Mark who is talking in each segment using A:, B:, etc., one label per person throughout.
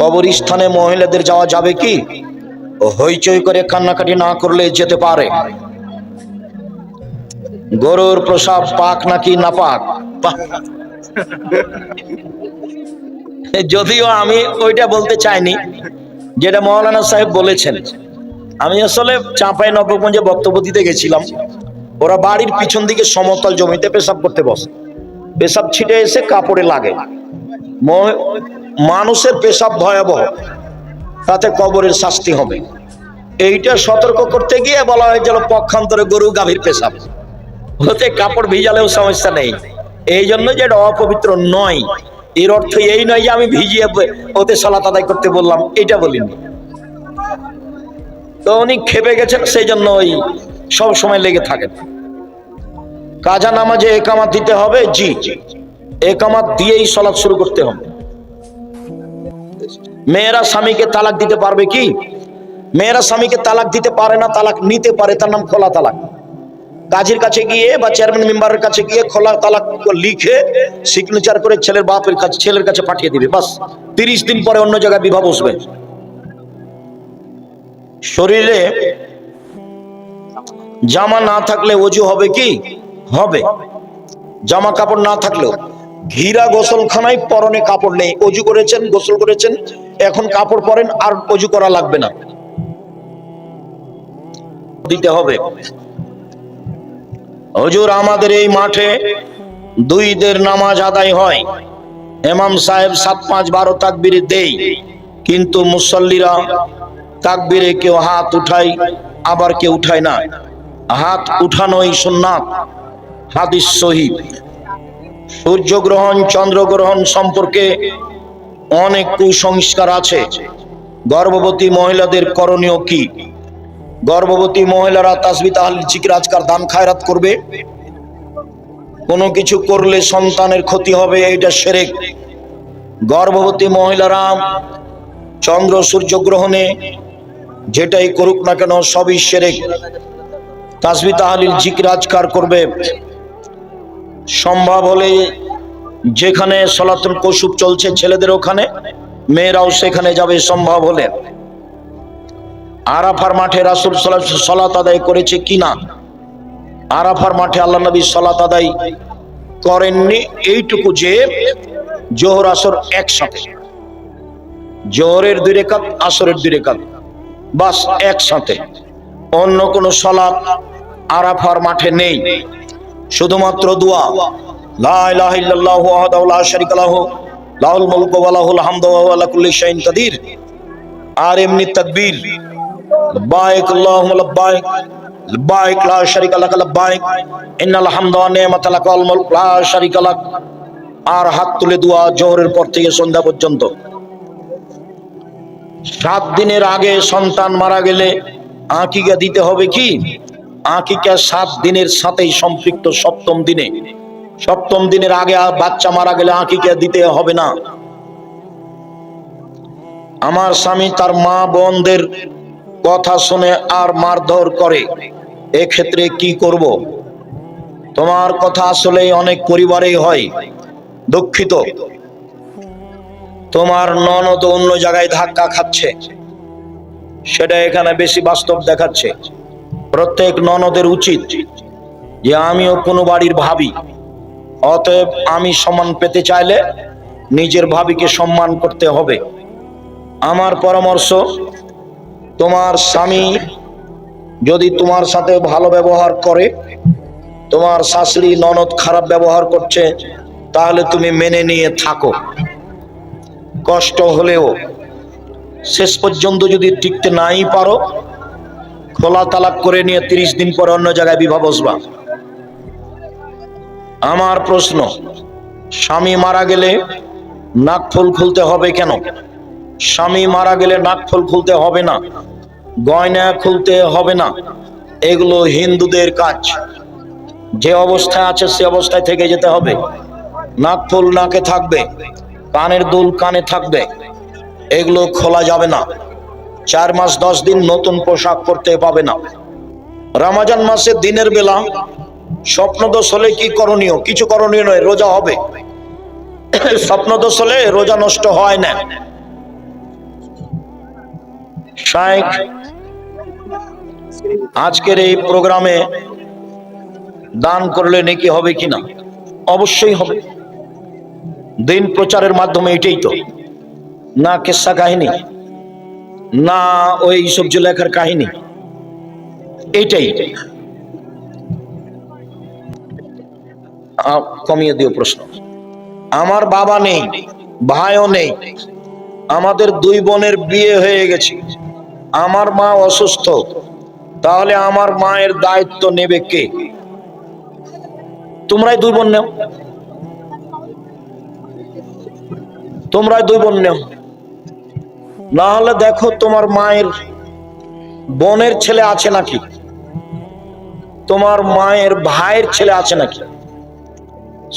A: কবরস্থানে মহিলাদের যাওয়া যাবে কি? হইচই করে কান্নাকাটি না করলে যেতে পারে। গরুর প্রসাব পাক নাকি না পাক। যদিও আমি ওইটা বলতে চাইনি, যেটা মৌলানা সাহেব বলেছেন। আমি আসলে চাঁপাই নবগঞ্জে বক্তব্য দিতে গেছিলাম। ওরা বাড়ির পিছন দিকে সমতল জমিতে পেশাব করতে বসে। পেশাব ছিটে এসে কাপড়ে লাগে। মানুষের পেশাব ভয়াবহ। তাতে কবরের শাস্তি হবে। এইটা সতর্ক করতে গিয়ে বলা হয়েছিল, পক্ষান্তরে গরু গাভীর পেশাব। হতে কাপড় ভিজালেও সমস্যা নেই। এই জন্য যে এটা অপবিত্র নয়, এর অর্থ এই নয় যে আমি ভিজিয়ে ওতে সালাত আদায় করতে বললাম, এটা বলিনি। তো উনি খেপে গেছেন সেই জন্য ওই সব সময় লেগে থাকেন। কাজা নামাজে একামাত দিতে হবে, জি। একামাত দিয়েই সলাৎ শুরু করতে হবে। মেয়েরা স্বামীকে তালাক দিতে পারবে কি? মেয়েরা স্বামীকে তালাক দিতে পারে না, তালাক নিতে পারে, তার নাম খোলা তালাক। কাজের কাছে গিয়ে বা চেয়ারম্যান মেম্বারের কাছে গিয়ে খোলা তালাক লিখে সিগনেচার করে ছেলের বাপের কাছে ছেলের কাছে পাঠিয়ে দিবে, বাস। তিরিশ দিন পরে অন্য জায়গায় বিবাহ বসবে। শরীরে জামা না থাকলে অজু হবে কি? হবে। জামা কাপড় না থাকলেও ঘিরা গোসলখানায় পরনে কাপড় নেই। অজু করেছেন, গোসল করেছেন এখন কাপড় পরেন আর অজু করা লাগবে না। দিতে হবে। হজুর, আমাদের এই মাঠে দুইদের নামাজ আদায় হয়। এমাম সাহেব সাত পাঁচ বারো তাকবিরে দেই, কিন্তু মুসল্লিরা তাকবিরে কেউ হাত উঠাই আবার কেউ উঠায় না। হাত উঠানোই সুন্নাত, হাদিস সহিহ সূর্যগ্রহণ, চন্দ্রগ্রহণ সম্পর্কে অনেক কুসংস্কার আছে। গর্ভবতী মহিলাদের করণীয় কি? গর্ভবতী মহিলারা তাসবি তাহলে জিকির আজকার দান খায়রাত করবে? কোনো কিছু করলে সন্তানের ক্ষতি হবে এটা সেরেক। গর্ভবতী মহিলারা চন্দ্র সূর্য গ্রহণে যেটাই করুক না কেন সবই সেরেক। তাসবি তাহালিল জিকির আজকার করবে। সম্ভব হলে যেখানে সলাতুল কসুব চলছে ছেলেদের ওখানে, মেয়েরাও সেখানে যাবে সম্ভব হলে। আরাফার মাঠে রাসুল সলাত আদায় করেছে কিনা আরাফার মাঠে আল্লাহ নবী সলাত আদায় করেননি, এইটুকু যে জোহর আসর একসাথে। জোহরের দুই রেখাত, আসরের দুই রেখাত। বাস একসাথে। অন্য কোনো সলাত আরাফার মাঠে নেই। শুধুমাত্র দোয়া। আর হাত তুলে দোয়া জোহরের পর থেকে সন্ধ্যা পর্যন্ত। সাত দিনের আগে সন্তান মারা গেলে আকিকা দিতে হবে কি? আকিকা সাত দিনের সাথেই সম্পৃক্ত সপ্তম দিনে। সপ্তম দিনের আগে বাচ্চা মারা গেলে আকিকা দিতে হবে না। আমার স্বামী তার মা বোনদের কথা শুনে আর মারধর করে। এক্ষেত্রে কি করব? তোমার কথা আসলে অনেক পরিবারেই হয়, দুঃখিত। তোমার ননদ অন্য জায়গায় ধাক্কা খাচ্ছে। সেটা এখানে বেশি বাস্তব দেখাচ্ছে। প্রত্যেক ননদের উচিত যে আমিও কোনো বাড়ির ভাবি। অতএব আমি সম্মান পেতে চাইলে নিজের ভাবিকে সম্মান করতে হবে। আমার পরামর্শ, তোমার স্বামী যদি তোমার সাথে ভালো ব্যবহার করে, তোমার শাশুড়ি ননদ খারাপ ব্যবহার করছে, তাহলে তুমি মেনে নিয়ে থাকো। কষ্ট হলেও শেষ পর্যন্ত যদি টিকতে নাই পারো খোলা তালাক করে নিয়ে তিরিশ দিন পরে অন্য জায়গায় বিবাহ বসবা। আমার প্রশ্ন, স্বামী মারা গেলে নাক ফুল খুলতে হবে কেন? স্বামী মারা গেলে নাক ফুল খুলতে হবে না, গয়না খুলতে হবে না, এগুলো হিন্দুদের কাজ। যে অবস্থায় আছে সে অবস্থায় থেকে যেতে হবে। নাক ফুল নাকে থাকবে, কানের দুল কানে থাকবে, এগুলো খোলা যাবে না। চার মাস দশ দিন নতুন পোশাক পরতে পাবে না। রামাজান মাসে দিনের বেলা স্বপ্নদোষ হলে কি করণীয়? কিছু করণীয় নয়, রোজা হবে। স্বপ্নদোষ হলে রোজা নষ্ট হয় না। আজকের এই প্রোগ্রামে দান করলে নাকি হবে কিনা? অবশ্যই হবে। দিন প্রচারের মাধ্যমে এটাই তো। না কেসা কাহিনী, না ওই সবজ লেখার কাহিনী। এইটাই কমিয়ে দিও প্রশ্ন। আমার বাবা নেই, ভাইও নেই, আমাদের দুই বোনের বিয়ে হয়ে গেছে। আমার মা অসুস্থ, তাহলে আমার মায়ের দায়িত্ব নেবে কে? তোমরাই দুই বোন নেও। তোমরাই দুই বোন নেও। না হলে দেখো তোমার মায়ের বোনের ছেলে আছে নাকি? তোমার মায়ের ভাইয়ের ছেলে আছে নাকি?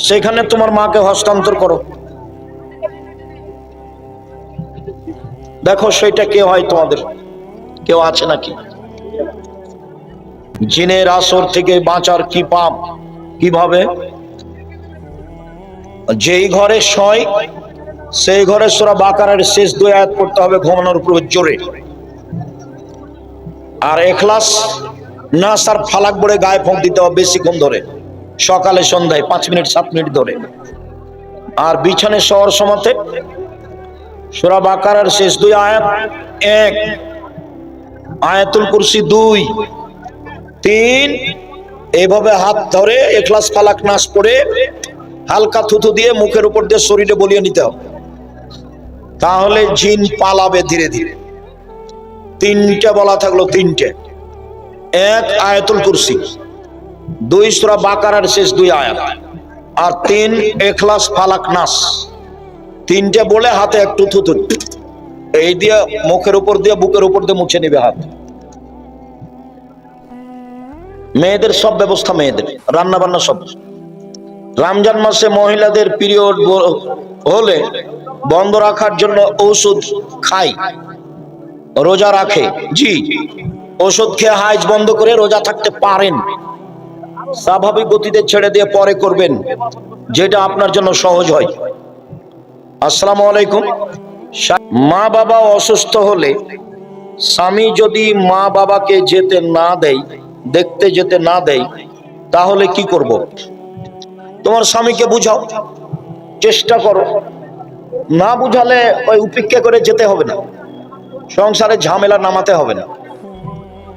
A: সেখানে তোমার মাকে হস্তান্তর করো। দেখো সেটা কে হয় তোমাদের? কেউ আছে নাকি? জিনের আসর থেকে বাঁচার কি পাপ? কীভাবে? যেই ঘরে শয় সেই ঘরে সোরা বাকারের শেষ দুই আয়াত পড়তে হবে ঘুমানোর উপর জোরে। আর এখলাস না স্যার ফালাক বড়ে গায়ে ফোঁক দিতে হবে বেশিক্ষণ ধরে। সকালে সন্ধ্যায় পাঁচ মিনিট, সাত মিনিট ধরে। আর বিছানে শহর সমাতে সোরা বাকারের শেষ দুই আয়াত, এক, আয়াতুল কুরসি দুই, তিন এইভাবে হাত ধরে এখলাস ফালাক নাশ পড়ে হালকা থুথু দিয়ে মুখের উপর দিয়ে শরীরে বলিয়ে নিতে হবে। তাহলে জিন পালাবে ধীরে ধীরে। তিনটে বলা থাকল তিনটে। এক, আয়াতুল কুরসি। দুই সুরা বাকারার শেষ দুই আয়াত। আর তিন, এখলাস ফালাক নাস। তিনটে বলে হাতে একটু থুতু। এই দিয়ে মুখের উপর দিয়ে, বুকের উপর দিয়ে মুছে নেবে হাত। মেয়েদের সব ব্যবস্থা মেয়েদের রান্না বান্না সব। রমজান মাসে মহিলাদের পিরিয়ড হলে বন্ধ রাখার জন্য ঔষধ খাই, রোজা রাখে। জি ওষুধ খেয়ে হাইজ বন্ধ করে রোজা থাকতে পারেন। স্বাভাবিক গতিতে ছেড়ে দিয়ে পরে করবেন, যেটা আপনার জন্য সহজ হয়। আসসালামু আলাইকুম। মা বাবা অসুস্থ হলে স্বামী যদি মা বাবাকে যেতে না দেয়, দেখতে যেতে না দেয়, তাহলে কি করব? তোমার স্বামীকে বুঝাও, চেষ্টা করো। না বুঝালে ওই উপেক্ষা করে যেতে হবে না। সংসারে ঝামেলা নামাতে হবে না।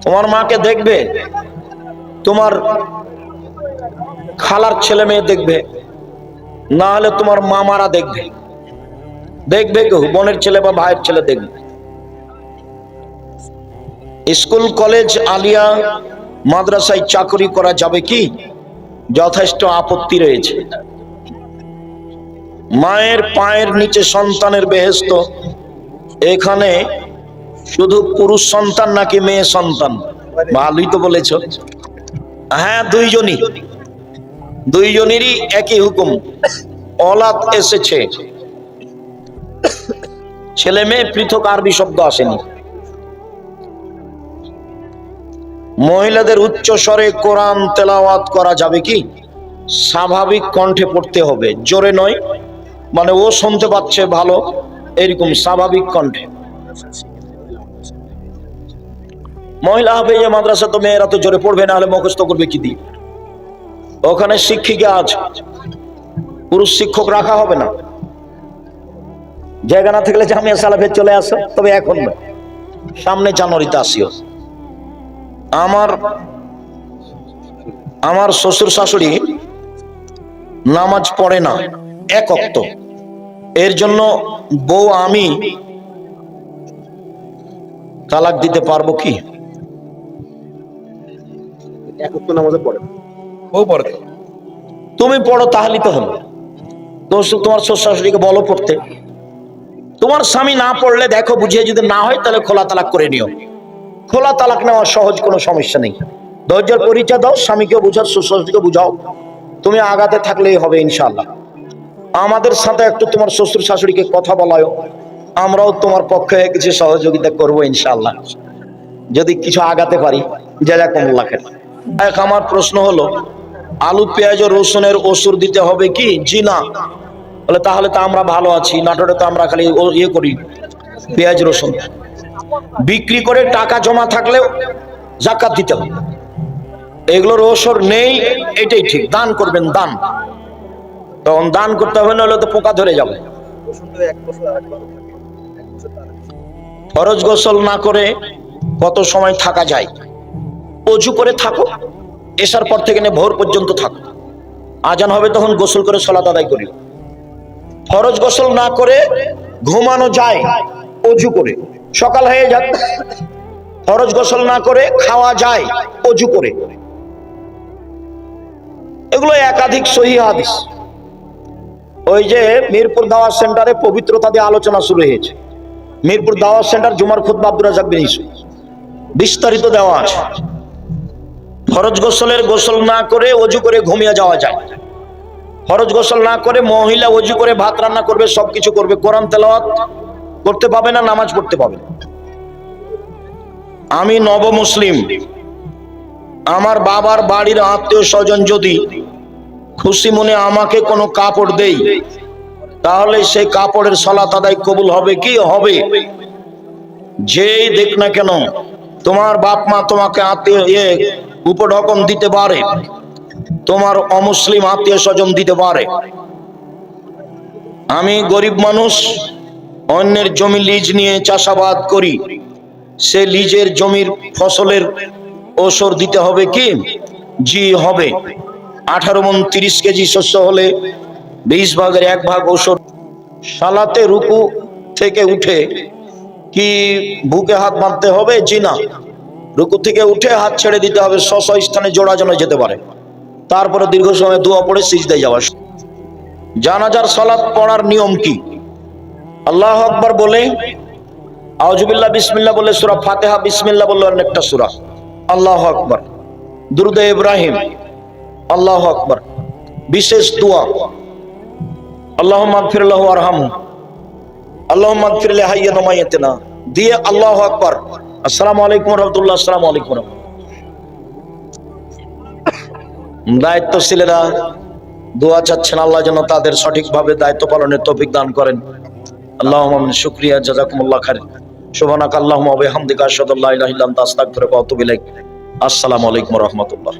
A: তোমার মাকে দেখবে, তোমার খালার ছেলে মেয়ে দেখবে না হলে তোমার মামারা দেখবে। দেখবে কেউ, বোনের ছেলে বা ভাইয়ের ছেলে দেখবে। স্কুল, কলেজ, আলিয়া, মাদ্রাসায় চাকরি করা যাবে কি? যথেষ্ট আপত্তি রয়েছে। মায়ের পায়ের নিচে সন্তানের বেহেস্ত এখানে শুধু পুরুষ সন্তান নাকি মেয়ে সন্তান? ভালোই তো বলেছ। হ্যাঁ দুইজনই। দুইজনেরই একই হুকুম। অলাদ এসেছে। ছেলে মেয়ে পৃথক আরবি শব্দ আসেনি। মহিলাদের উচ্চ স্বরে কোরআন তেলাওয়াত করা যাবে কি? স্বাভাবিক কণ্ঠে পড়তে হবে। জোরে নয় মানে ও শুনতে পাচ্ছে ভালো, এরকম স্বাভাবিক কণ্ঠে। মহিলা হবে যে মাদ্রাসা তো মেয়েরা তো জোরে পড়বে না হলে মুখস্থ করবে কি দিয়ে? ওখানে শিক্ষিকা আছে। পুরুষ শিক্ষক রাখা হবে না। জায়গা না থাকলে জামিয়া সালাফে চলে আসো, তবে এখন সামনে জানুয়ারিতে আসিও। আমার আমার শ্বশুর শাশুড়ি নামাজ পড়ে না, এক অক্ত। এর জন্য বউ আমি তালাক দিতে পারব কি?
B: একত্র নামাজে পড়ে
A: তুমি পড়ো তাহলেই তো হলো তোমার শ্বশুর শাশুড়িকে বলো পড়তে। তোমার স্বামী না পড়লে দেখো, বুঝিয়ে যদি না হয়, তাহলে খোলা তালাক করে নিও। খোলা তালাক নেওয়া সহজ, কোনো সমস্যা নেই। ধৈর্যের পরিচয় দাও, স্বামীকে বুঝাও শ্বশুর শাশুড়িকে বুঝাও। তুমি আগাতে থাকলেই হবে ইনশাল্লাহ আমাদের সাথে একটু তোমার শ্বশুর শাশুড়িকে কথা বলায়ও। আমরাও তোমার পক্ষে কিছু সহযোগিতা করব ইনশাল্লাহ যদি কিছু আগাতে পারি, জাজাকুমুল্লাহ খান এক, আমার প্রশ্ন হলো আলু, পেঁয়াজ ও রসুনের ওষুধ দিতে হবে কি? জি না। বলে তাহলে তো আমরা ভালো আছি, নাটোরে তো আমরা খালি ইয়ে করি, পেঁয়াজ, রসুন। বিক্রি করে টাকা জমা থাকলেও জাকাত দিতে হবে। এগুলোর ওসর নেই, এটাই ঠিক, দান করবেন, দান। তখন দান করতে হবে না হলে তো পোকা ধরে যাবে। ফরজ গোসল না করে কত সময় থাকা যায়? অজু করে থাকো। এসার পর থেকে ভোর পর্যন্ত থাকো। আজান হবে তখন গোসল করে সলাত আদায় করি ফরজ গোসল না করে ঘুমানো যায়, অজু করে। সকাল হয়ে যাক ফরজ গোসল না করে খাওয়া যায়, অজু করে। এগুলো একাধিক সহি হাদিস। ওই যে মিরপুর দাওয়াত সেন্টারে পবিত্রতা দিয়ে আলোচনা শুরু হয়েছে। মিরপুর দাওয়াত সেন্টার জুমার খুদ্া আব্দুল রাজাক বিস্তারিত দেওয়া আছে। ফরজ গোসলের গোসল না করে অজু করে ঘুমিয়ে যাওয়া যায়। ফরজ গোসল না করে মহিলা অজু করে ভাত রান্না করবে, সবকিছু করবে। কোরআন তেলাওয়াত করতে পাবে না, নামাজ পড়তে পাবে আমি নব মুসলিম আমার বাবার বাড়ির আত্মীয় স্বজন যদি খুশি মনে আমাকে কোনো কাপড় দেই তাহলে সেই কাপড়ের সলাত আদায় কবুল হবে কি? হবে। যেই দেখ না কেন, তোমার বাপ মা তোমাকে আত্মীয় উপঢকন দিতে পারে। তোমার অমুসলিম আত্মীয় স্বজন দিতে পারে। আমি গরিব মানুষ, অন্যের জমি লিজ নিয়ে চাষাবাদ করি। সে লিজের জমির ফসলের ওসর দিতে হবে কি? জি, হবে। আঠারো মন তিরিশ কেজি শস্য হলে বিশ ভাগের এক ভাগ ওসর সালাতে রুকু থেকে উঠে কি বুকে হাত বাঁধতে হবে? জি না। রুকু থেকে উঠে হাত ছেড়ে দিতে হবে স্ব স্থানে জোড়া যেন যেতে পারে। তারপরে দীর্ঘ সময় দোয়া পড়ে সিজদায় যাওয়া। জানাজার সালাত পড়ার নিয়ম কি? আল্লাহ আকবার বলে আউজুবিল্লাহ বিসমিল্লাহ বলে সুরা ফাতেহা, বিসমিল্লাহ বলল অনেকটা সুরা। আল্লাহ আকবার। দুরুদে ইব্রাহিম। আল্লাহ আকবার। বিশেষ দোয়া। আল্লাহ মাগফির লাহু আরহামু আল্লাহ মাগফির লি হাইয়্যিনা মাইয়িতিনা। দিয়ে আল্লাহ আকবার। আসসালামু আলাইকুম রহমতুল্লাহ, আসসালামু আলাইকুম। দায়িত্বশীলেরা দোয়া চাচ্ছেন আল্লাহ যেন তাদের সঠিকভাবে দায়িত্ব পালনের তৌফিক দান করেন। আল্লাহ শুক্রিয়া, জাজাকুমুল্লাহ খাইর। শোভানাক আল্লাহ ওয়া বিহামদিকা, আশহাদু আল্লা ইলাহা ইল্লা আনতা আস্তাগফিরুকা ওয়া আতুবু ইলাইক। আসসালামু আলাইকুম রাহমাতুল্লাহ।